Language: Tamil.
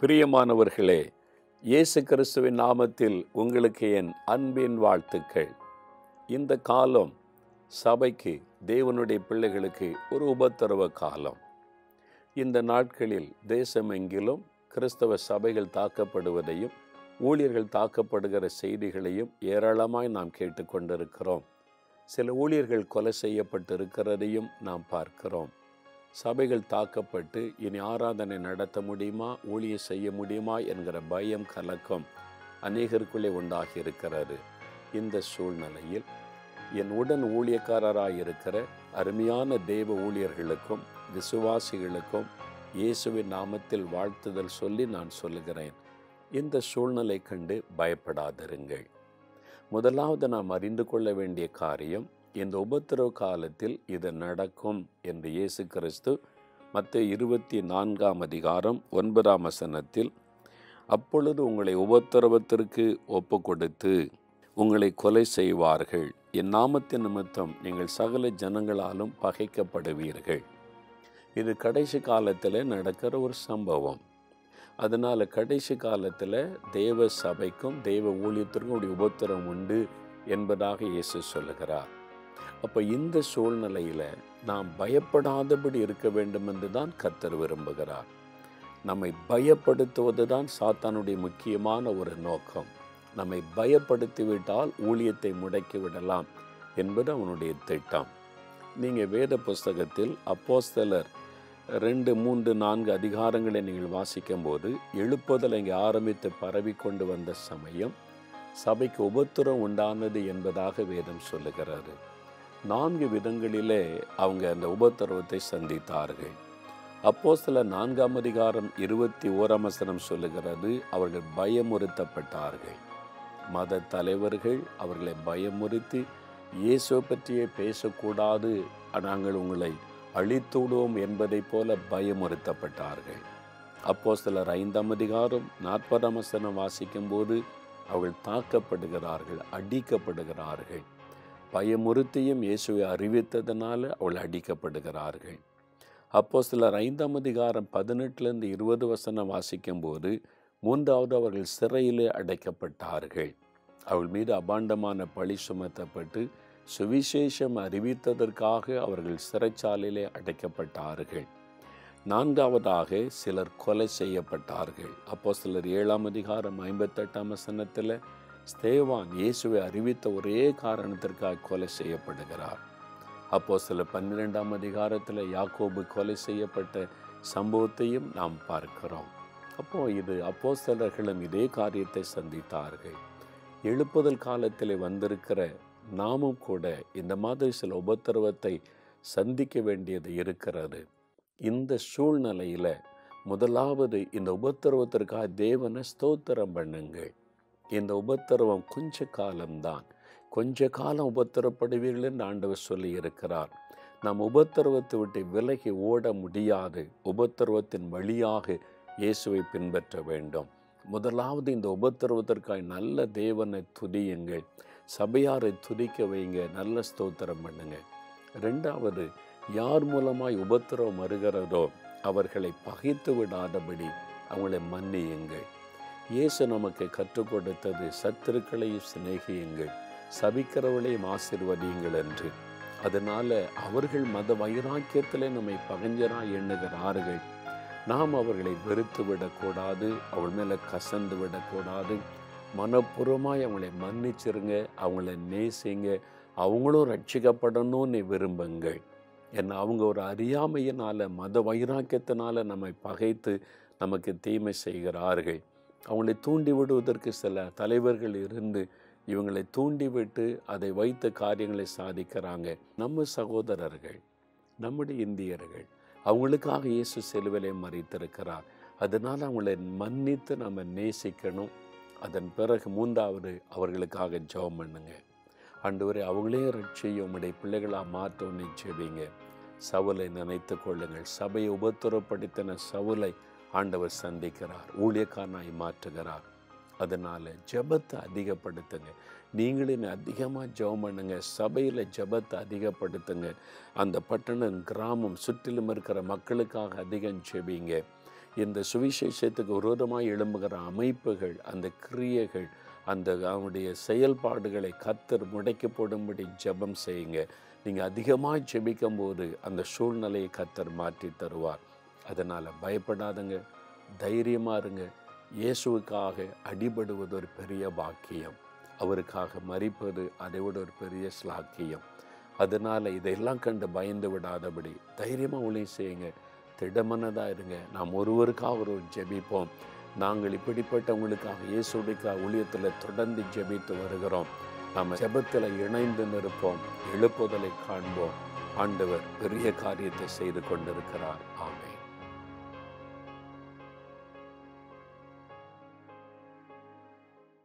பிரியமானவர்களே இயேசு கிறிஸ்துவின் நாமத்தில் உங்களுக்கு என் அன்பின் வாழ்த்துக்கள். இந்த காலம் சபைக்கு தேவனுடைய பிள்ளைகளுக்கு ஒரு உபத்திரவ காலம். இந்த நாட்களில் தேசமெங்கிலும் கிறிஸ்தவ சபைகள் தாக்கப்படுவதையும் ஊழியர்கள் தாக்கப்படுகிற செய்திகளையும் ஏராளமாய் நாம் கேட்டுக்கொண்டிருக்கிறோம். சில ஊழியர்கள் கொலை செய்யப்பட்டிருக்கிறதையும் நாம் பார்க்கிறோம். சபைகள் தாக்கப்பட்டு இனி ஆராதனை நடத்த முடியுமா ஊழியம் செய்ய முடியுமா என்கிற பயம் கலக்கம் அநேகருக்குள்ளே உண்டாகி இருக்கிறாரு இந்த சூழ்நிலையில் என் உடன் ஊழியக்காரராக இருக்கிற அருமையான தெய்வ ஊழியர்களுக்கும் விசுவாசிகளுக்கும் இயேசுவின் நாமத்தில் வாழ்த்துதல் சொல்லி நான் சொல்லுகிறேன். இந்த சூழ்நிலை கண்டு பயப்படாதிருங்கள். முதலாவது நாம் அறிந்து கொள்ள வேண்டிய காரியம் இந்த உபத்திரவ காலத்தில் இது நடக்கும் என்று இயேசு கிறிஸ்து மற்ற இருபத்தி நான்காம் அதிகாரம் ஒன்பதாம் வசனத்தில் அப்பொழுது உங்களை உபத்திரவத்திற்கு ஒப்பு கொடுத்து உங்களை கொலை செய்வார்கள். என் நாமத்தின் நிமித்தம் நீங்கள் சகல ஜனங்களாலும் பகைக்கப்படுவீர்கள். இது கடைசி காலத்தில் நடக்கிற ஒரு சம்பவம். அதனால் கடைசி காலத்தில் தேவ சபைக்கும் தேவ ஊழியத்திற்கும் உடைய உபத்திரம் உண்டு என்பதாக இயேசு சொல்லுகிறார். அப்போ இந்த சூழ்நிலையில் நாம் பயப்படாதபடி இருக்க வேண்டும் என்று தான் கத்தர் விரும்புகிறார். நம்மை பயப்படுத்துவது தான் சாத்தானுடைய முக்கியமான ஒரு நோக்கம். நம்மை பயப்படுத்திவிட்டால் ஊழியத்தை முடக்கி விடலாம் என்பது அவனுடைய திட்டம். நீங்கள் வேத புஸ்தகத்தில் அப்போஸ்தலர் ரெண்டு மூன்று நான்கு அதிகாரங்களை நீங்கள் வாசிக்கும் போது எழுப்புதல் இங்கே ஆரம்பித்து பரவி கொண்டு வந்த சமயம் சபைக்கு உபத்திரம் உண்டானது என்பதாக வேதம் சொல்லுகிறாரு நான்கு விதங்களிலே அவங்க அந்த உபத்திரவத்தை சந்தித்தார்கள். அப்போ சில நான்காம் அதிகாரம் இருபத்தி ஓராம் வசனம் சொல்லுகிறது அவர்கள் பயமுறுத்தப்பட்டார்கள். மத தலைவர்கள் அவர்களை பயமுறுத்தி இயேசுவை பற்றியே பேசக்கூடாது நாங்கள் உங்களை அழித்துவிடுவோம் என்பதைப் போல பயமுறுத்தப்பட்டார்கள். அப்போ சிலர் ஐந்தாம் அதிகாரம் நாற்பதாம் வசனம் வாசிக்கும் போது அவர்கள் தாக்கப்படுகிறார்கள் அடிக்கப்படுகிறார்கள். பயமுறுத்தியும் இயேசுவை அறிவித்ததனால அவள் அடிக்கப்படுகிறார்கள். அப்போ சிலர் ஐந்தாம் அதிகாரம் பதினெட்டுலேருந்து இருபது வசனம் வாசிக்கும் போது மூன்றாவது அவர்கள் சிறையிலே அடைக்கப்பட்டார்கள். அவள் மீது அபாண்டமான பழி சுமத்தப்பட்டு சுவிசேஷம் அறிவித்ததற்காக அவர்கள் சிறைச்சாலையிலே அடைக்கப்பட்டார்கள். நான்காவதாக சிலர் கொலை செய்யப்பட்டார்கள். அப்போ சிலர் ஏழாம் அதிகாரம் ஐம்பத்தெட்டாம் வசனத்தில் ஸ்தேவான் இயேசுவை அறிவித்த ஒரே காரணத்திற்காக கொலை செய்யப்படுகிறார். அப்போ சில பன்னிரெண்டாம் அதிகாரத்தில் யாக்கோபு கொலை செய்யப்பட்ட சம்பவத்தையும் நாம் பார்க்கிறோம். அப்போ இது அப்போ சிலர்களும் இதே காரியத்தை சந்தித்தார்கள். எழுப்புதல் காலத்தில் வந்திருக்கிற நாமும் கூட இந்த மாதிரி சில உபத்திரவத்தை சந்திக்க வேண்டியது இருக்கிறது. இந்த சூழ்நிலையில் முதலாவது இந்த உபத்திரவத்திற்காக தேவனை ஸ்தோத்திரம் பண்ணுங்கள். இந்த உபத்திரவம் கொஞ்ச காலம்தான். கொஞ்ச காலம் உபத்திரப்படுவீர்கள் என்று ஆண்டவர் சொல்லி இருக்கிறார் நாம் உபத்திரவத்தை விட்டு விலகி ஓட முடியாது. உபத்திரவத்தின் வழியாக இயேசுவை பின்பற்ற வேண்டும். முதலாவது இந்த உபத்திரவத்திற்காக நல்ல தேவனை துதியுங்கள். சபையாரை துதிக்க வைங்க. நல்ல ஸ்தோத்திரம் பண்ணுங்க. ரெண்டாவது யார் மூலமாய் உபத்திரவம் வருகிறதோ அவர்களை பகைத்து விடாதபடி அவங்களை மன்னியுங்கள். இயேசு நமக்கு கற்றுக் கொடுத்தது சத்துருக்களையும் சிநேகியுங்கள். சபிக்கிறவளையும் ஆசிர்வதியுங்கள் என்று அதனால அவர்கள் மத வைராக்கியத்தில் நம்மை பகஞ்சராக எண்ணுகிறார்கள். நாம் அவர்களை வெறுத்து விடக்கூடாது அவள் மேலே கசந்து விடக்கூடாது. மனப்பூர்வமாய் அவங்களை மன்னிச்சிருங்க அவங்கள நேசிங்க அவங்களும் ரட்சிக்கப்படணும்னு விரும்புங்கள். ஏன்னா அவங்க ஒரு அறியாமையினால் மத வைராக்கியத்தினால நம்மை பகைத்து நமக்கு தீமை செய்கிறார்கள். அவங்களை தூண்டி விடுவதற்கு சில தலைவர்கள் இருந்து இவங்களை தூண்டிவிட்டு அதை வைத்த காரியங்களை சாதிக்கிறாங்க. நம்ம சகோதரர்கள் நம்முடைய இந்தியர்கள் அவங்களுக்காக இயேசு செலுவிலை மறைத்திருக்கிறார் அதனால் அவங்களை மன்னித்து நம்ம நேசிக்கணும். அதன் பிறகு மூன்றாவது அவர்களுக்காக ஜெபம் பண்ணுங்க. அன்றுவரை அவங்களே ரட்சியும் உங்களுடைய பிள்ளைகளாக மாற்றோன்னு செவிங்க சவுலை நினைத்து கொள்ளுங்கள். சபையை உபத்திரப்படுத்தின சவுலை ஆண்டவர் சந்திக்கிறார் ஊழியக்காரனாய் மாற்றுகிறார். அதனால் ஜெபத்தை அதிகப்படுத்துங்க. நீங்களும் அதிகமாக ஜெபம் பண்ணுங்க. சபையில் ஜெபத்தை அதிகப்படுத்துங்க. அந்த பட்டணம் கிராமம் சுற்றிலும் இருக்கிற மக்களுக்காக அதிகம் ஜெபிங்க. இந்த சுவிசேஷத்துக்கு விரோதமாக எழும்புகிற அமைப்புகள் அந்த கிரியைகள் அந்த அவனுடைய செயல்பாடுகளை கத்தர் முடைக்கு போடும்படி ஜெபம் செய்யுங்க. நீங்கள் அதிகமாக ஜெபிக்கும் போது அந்த சூழ்நிலையை கத்தர் மாற்றி தருவார். அதனால் பயப்படாதங்க தைரியமாக இருங்க. இயேசுவுக்காக அடிபடுவது ஒரு பெரிய பாக்கியம். அவருக்காக மறிப்பது அதை விட ஒரு பெரிய ஸ்லாக்கியம். அதனால் இதையெல்லாம் கண்டு பயந்து விடாதபடி தைரியமாக ஒளி செய்யுங்க. திடமனதாக இருங்க. நாம் ஒருவருக்காக ஒரு ஜெபிப்போம். நாங்கள் இப்படிப்பட்டவங்களுக்காக இயேசுடைக்காக ஊழியத்தில் தொடர்ந்து ஜெபித்து வருகிறோம். நாம் ஜெபத்தில் இணைந்து நிற்போம். எழுப்புதலை காண்போம். ஆண்டவர் பெரிய காரியத்தை செய்து கொண்டிருக்கிறார். ஆமே